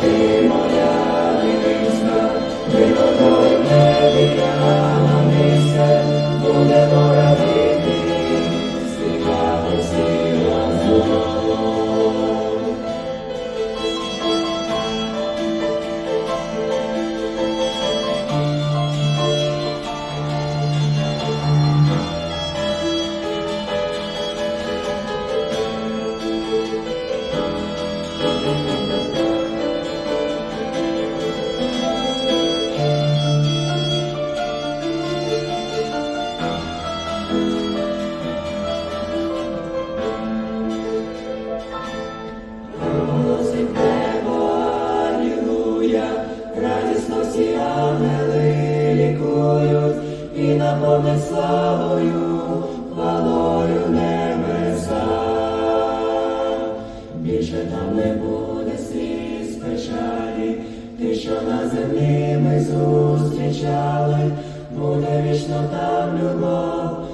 Ти моя дитинська, ти готова. радості ангели лікують і наповнить славою, хвалою небеса. Більше там не буде сліз печалі, ти, що на землі ми зустрічали, буде вічно там любов.